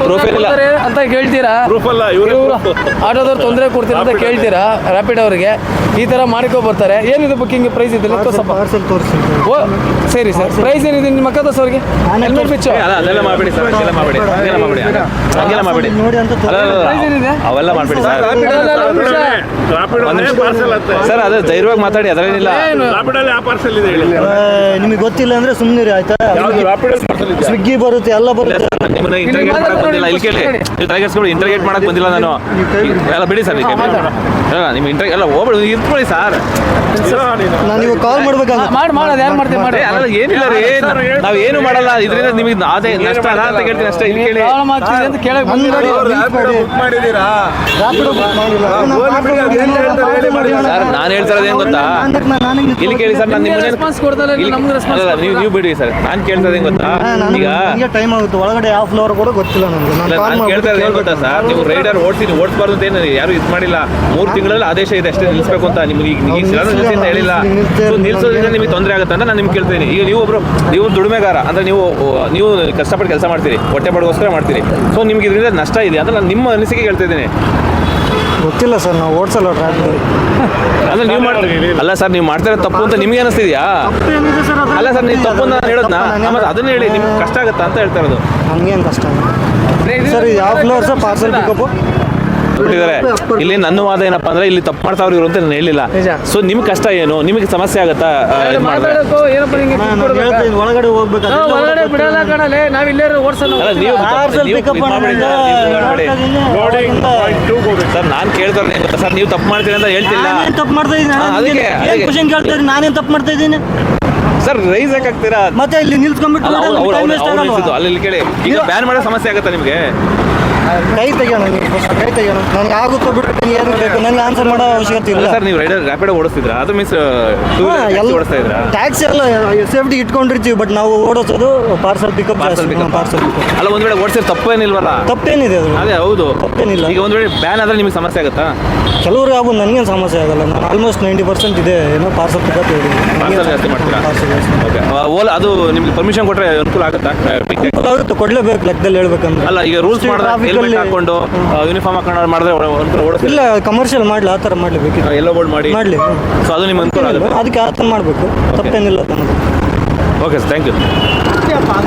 ಕೊಡ್ತಾರೆ ಅಂತ ಕೇಳ್ತೀರಾ? ಪ್ರೂಫ್ ಅಲ್ಲ ಇವರು ಇವ್ರು ಆಟೋದವ್ರು ತೊಂದರೆ ಕೊಡ್ತೀರಾ ಅಂತ ಕೇಳ್ತೀರಾ? ರಾಪಿಡ್ ಅವರಿಗೆ. ಈ ತರ ಮಾಡ್ಕೊ ಬರ್ತಾರೆ. ಏನಿದೆ ಬುಕ್ಕಿಂಗ್ ಪ್ರೈಸ್ ಇದೆ ತೋರ್ಸಪ್ಪ. ಪಾರ್ಸಲ್ ತೋರಿಸಿ ಓ ಸರಿ ಸರ್. ಪ್ರೈಸ್ ಏನಿದೆ ನಿಮ್ಮ ಅಕ್ಕ ದೋಸ್ ಅವ್ರಿಗೆ? ಹೆಲ್ಮೆಟ್ ಬಿಚ್ಚು ಅಲ್ಲ ಅದೆಲ್ಲ ಮಾಡಬೇಡಿ ಸರ್ ಹಂಗೆಲ್ಲ ಮಾಡಬೇಡಿ ಹಂಗೆಲ್ಲ ಮಾಡಬೇಡಿ ಹಂಗೆಲ್ಲ ಮಾಡಬೇಡಿ. ನೋಡಿ ಅಂತ ಅಲ್ಲ ಅಲ್ಲ, ಅಲ್ಲ, Price ಏನಿದೆ? ಅವೆಲ್ಲ ಮಾಡಬೇಡಿ ಸರ್. ಒಂದ್ ನಿಮಿಷ. ರಾಪಿಡ್ ಪಾರ್ಸಲ್ ಅಂತ ಸರ್ ಅದು ಧೈರ್ಯವಾಗಿ ಮಾತಾಡಿ ಅದರೇನಿಲ್ಲ ಏನು? ರಾಪಿಡ್ ಅಲ್ಲಿ ಆ ಪಾರ್ಸಲ್ ಇದೆ ಹೇಳಿ. ನಿಮಗೆ ಗೊತ್ತಿಲ್ಲ ಅಂದ್ರೆ ಸುಮ್ಮನೆ ಆಯ್ತಾ? ಯಾವ್ದು ರಾಪಿಡ್ ಪಾರ್ಸಲ್ ಇದೆ ಸ್ವಿಗ್ಗಿ ಬರುತ್ತೆ ಎಲ್ಲ ಬರುತ್ತೆ. ನಿಮ್ಮನ್ನ ಇಂಟರ್ಗೇಟ್ ಮಾಡಕ್ ಬಂದಿಲ್ಲ. ಇಲ್ಲಿ ಕೇಳಿ. ನೀವು ಟೈಗರ್ಸ್ಗಳು ಇಂಟರ್ಗೇಟ್ ಮಾಡಕ್ ಬಂದಿಲ್ಲ ನಾನು. ಎಲ್ಲ ಬಿಡಿ. ಸರ್ ನೀವು ನಿಮ್ಗೆ ಇಂಟರ್ ಎಲ್ಲ ಹೋಗ್ಬೇಡಿ ಇರ್ಕೊಳ್ಳಿ ಸರ್. ನಾನು ಇವಾಗ ಕಾಲ್ ಮಾಡ್ಬೇಕಲ್ಲ ಮಾಡಿ ಮಾಡಿ ಅದು ಯಾರು ಮಾಡ್ತೀವಿ ಮಾಡಿ. ಅಲ್ಲ ಏನಿಲ್ಲ ರೀ ನಾವ್ ಏನು ಮಾಡಲ್ಲ ಇದರಿಂದ ನಿಮಗೆ ಅದೇ ನಷ್ಟ ಅಂತ ಕೇಳ್ತೀನಿ ಅಷ್ಟೇ ಇಲ್ಲಿ ಕೇಳಿ. ಅಂತ ಕೇಳಕ್ ಮಾಡಿದ್ದೀರಾ. ಸರ್ ನಾನು ಹೇಳ್ತಾ ಇರೋದು ಏನ್ ಗೊತ್ತಾ? ಇಲ್ಲಿ ಕೇಳಿ ಸರ್ ನಾನು ನಿಮ್ಗೆ ರೆಸ್ಪಾನ್ಸ್ ಕೊಡ್ತಾರೆ, ಇಲ್ಲಿ- ನಮ್ಗೆ ಅಲ್ಲ, ನೀವು ನೀವು ಬಿಡಿ ಸರ್ ನಾನು ಕೇಳ್ತಾ ಇರೋದು ಏನ್ ಗೊತ್ತಾ? ಈಗ ಟೈಮ್ ಆಗುತ್ತೆ ಒಳಗಡೆ ಯಾವ ಫ್ಲೋರ್ ಕೂಡ ಗೊತ್ತಿಲ್ಲ ನನಗೆ ನಾನು ಕಾಲ್ ಕೇಳ್ತಾ ಸರ್? ನೀವು ರೈಡರ್ ಓಡಿಸಿ ಓಡಿಸಬಾರ್ದು ಅಂತ ಏನು ಯಾರು ಇದು ಮಾಡಿಲ್ಲ. ಮೂರು ತಿಂಗಳಲ್ಲಿ ಆದೇಶ ಇದೆ ಅಷ್ಟೇ ನಿಲ್ಲಿಸಬೇಕು ಅಂತ. ನಿಮಗೆ ಈಗ ಈಗ ಸಿಲಿಂಡರ್ ನಿಲ್ಲಿಸಿ ಅಂತ ಹೇಳಿಲ್ಲ. ಸೊ ನಿಲ್ಸೋದ್ರಿಂದ ನಿಮಗೆ ತೊಂದರೆ ಆಗುತ್ತೆ ಅಂತ ನಾನು ನಿಮ್ಗೆ ಕೇಳ್ತೀನಿ. ಈಗ ನೀವು ಒಬ್ರು ನೀವು ದುಡಿಮೆಗಾರ ಅಂದ್ರೆ ನೀವು ನೀವು ಕಷ್ಟಪಟ್ಟು ಕೆಲಸ ಮಾಡ್ತೀರಿ ಹೊಟ್ಟೆ ಬಡಗೋಸ್ಕರ ಮಾಡ್ತೀರಿ. ಸೊ ನಿಮ್ಗೆ ಇದರಿಂದ ನಷ್ಟ ಇದೆ ಅಂತ ನಾನು ನಿಮ್ಮ ಅನಿಸಿಕೆ ಹೇಳ್ತಿದ್ದೀನಿ ಗೊತ್ತಿಲ್ಲ ಸರ್ ನಾವು ಓಡಿಸಲ್ಲ ಅಂದ್ರೆ ನೀವು ಮಾಡ್ತೀರಿ ಅಲ್ಲ ಸರ್ ನೀವು ಮಾಡ್ತಾ ತಪ್ಪು ಅಂತ ನಿಮ್ಗೆ ಅನಿಸ್ತಿದ್ಯಾ? ಅಲ್ಲ ಸರ್ ನೀವು ತಪ್ಪು ಅಂತ ನಾನು ಹೇಳೋದ್ನಾ? ಮತ್ತೆ ಅದನ್ನ ಹೇಳಿ ನಿಮ್ಗೆ ಕಷ್ಟ ಆಗುತ್ತಾ ಅಂತ ಹೇಳ್ತಾ ಇರೋದು. ನಮ್ಗೇನು ಕಷ್ಟ ಸರ್ ಇದು ಯಾವ ಫ್ಲೋರ್ ಸರ್ ಪಾರ್ಸಲ್ ಪಿಕಪ್ ಬಿಟ್ಟಿದ್ದಾರೆ. ಇಲ್ಲಿ ನನ್ನ ವಾದ ಏನಪ್ಪಾ ಅಂದ್ರೆ ಇಲ್ಲಿ ತಪ್ಪು ಮಾಡ್ತಾವ್ರು ಇವರು ಅಂತ ನಾನು ಹೇಳಿಲ್ಲ. ಸೊ ನಿಮ್ ಕಷ್ಟ ಏನು? ನಿಮಗೆ ಸಮಸ್ಯೆ ಆಗತ್ತಾ? ಇದ್ ಮಾಡಿದ್ರೆ? ಒಳಗಡೆ ಹೋಗ್ಬೇಕಾದ್ರೆ ಬಿಡಲ್ಲ ಕಣಲೆ ನಾವ್ ಇಲ್ಲೇ ಓಡ್ಸೋಣ. ಅಲ್ಲ ನೀವು ಪಾರ್ಸಲ್ ನೀವು ಪಿಕಪ್ ಇದ್ ಮಾಡ್ಬೇಡಿ ಸರ್, ನಾನ್ ಇದ್ ಮಾಡ್ಬೇಡಿ. ಸರ್ ಕೇಳ್ತಾರೆ ಸರ್ ನೀವು ತಪ್ಪು ಮಾಡ್ತೀರಿ ಅಂತ ಹೇಳ್ತಿಲ್ಲ. ತಪ್ಪು ಮಾಡ್ತಾ ಇದ್ದೀನಿ ಹಾ, ಅದಕ್ಕೆ, ಏನು ಅದಕ್ಕೆ. ಕ್ವಶನ್ ಕೇಳ್ತಾ ಇದ್ದೀನಿ ನಾನೇನು ತಪ್ಪು ಮಾಡ್ತಾ ಇದ್ದೀನಿ? ಸರ್ ರೈಸ್ ಹಾಕ್ತೀರಾ ಮತ್ತೆ ಇಲ್ಲಿ ನಿಲ್ಸ್ಕೊಂಡ್ಬಿಟ್ಟು time waste ಆಗಲ್ವಾ? ಅಲ್ಲಿ ಕೇಳಿ. ಈಗ ಬ್ಯಾನ್ ಮಾಡೋ ಸಮಸ್ಯೆ ಆಗುತ್ತಾ ನಿಮಗೆ? ಕೈ ತೆಗಿಯೋಣ ನೀವು first ಕೈ ತೆಗಿಯೋಣ. ನನಗೆ ಆಗುತ್ತೋ ಬಿಟ್ಟು ಏನು ಬೇಕು ನನಗೆ ಆನ್ಸರ್ ಮಾಡೋ ಅವಶ್ಯಕತೆ ಇಲ್ಲ. ಸರ್ ನೀವು ರೈಡರ್ ರ್ಯಾಪಿಡ್ ಓಡಿಸ್ತಿದ್ರಾ? ಅದು ಮೀನ್ಸ್ ಟೂ ಹಾ, ಎಲ್ಲ ಓಡಿಸ್ತಾ ಇದ್ರಾ? ಟ್ಯಾಕ್ಸಿ ಎಲ್ಲ ಸೇಫ್ಟಿ ಇಟ್ಕೊಂಡಿರ್ತೀವಿ ಬಟ್ ನಾವು ಓಡಿಸೋದು parcel pickup parcel pickup parcel ಅಲ್ಲ ಒಂದ್ ವೇಳೆ ಓಡಿಸಿದ್ರೆ ತಪ್ಪೇನಿಲ್ವಲ್ಲ? ತಪ್ಪೇನಿದೆ ಅದು. ಅದೇ ಹೌದು. ತಪ್ಪೇನಿಲ್ಲ. ಈಗ ಒಂದ್ ವೇಳೆ ಬ್ಯಾನ್ ಆದ್ರೆ ನಿಮಗೆ ಸಮಸ್ಯೆ ಆಗುತ್ತಾ? ಕೆಲವ್ರಿಗೆ ಆಗೋದು ನನಗೇನು ಸಮಸ್ಯೆ ಆಗಲ್ಲ. ನಾನು ಆಲ್ಮೋಸ್ಟ್ ನೈಂಟಿ ಪರ್ಸೆಂಟ್ ಇದೆ ಏನೋ ಪಾರ್ಸಲ್ ಪಿಕಪ್ ಪಾರ್ಸಲ್ ಜಾಸ್ತಿ ಮಾಡ್ತೀರಾ? ಓಕೆ ಓಲಾ ಅದು ನಿಮ್ಗೆ ಪರ್ಮಿಷನ್ ಕೊಟ್ರೆ ಅನುಕೂಲ ಆಗುತ್ತಾ? ಆಗುತ್ತೆ ಕೊಡ್ಲೇಬೇಕು ಲೆಕ್ಕದಲ್ಲಿ ಹೇಳ್ಬೇಕಂದ್ರೆ. ಅಲ್ಲ ಈಗ ರೂಲ್ಸ್ Traffic ಹೆಲ್ಮೆಟ್ ಹಾಕೊಂಡು ಯೂನಿಫಾರ್ಮ್ ಹಾಕೊಂಡು ಮಾಡಿದ್ರೆ ಇಲ್ಲ ಕಮರ್ಷಿಯಲ್ ಮಾಡ್ಲಿ ಆ ಥರ ಬೇಕಿತ್ತು. ಎಲ್ಲೋ ಬೋರ್ಡ್ ಮಾಡಿ. ಮಾಡಲಿ ಸೊ ಅದು ನಿಮ್ಗೆ ಅನುಕೂಲ ಆಗುತ್ತೆ? ಅದಕ್ಕೆ ಆ ಥರ ಮಾಡಬೇಕು. ತಪ್ಪೇನಿಲ್ಲ ಅನ್ನೋದು ಓಕೆ ಸರ್ ಥ್ಯಾಂಕ್ ಯು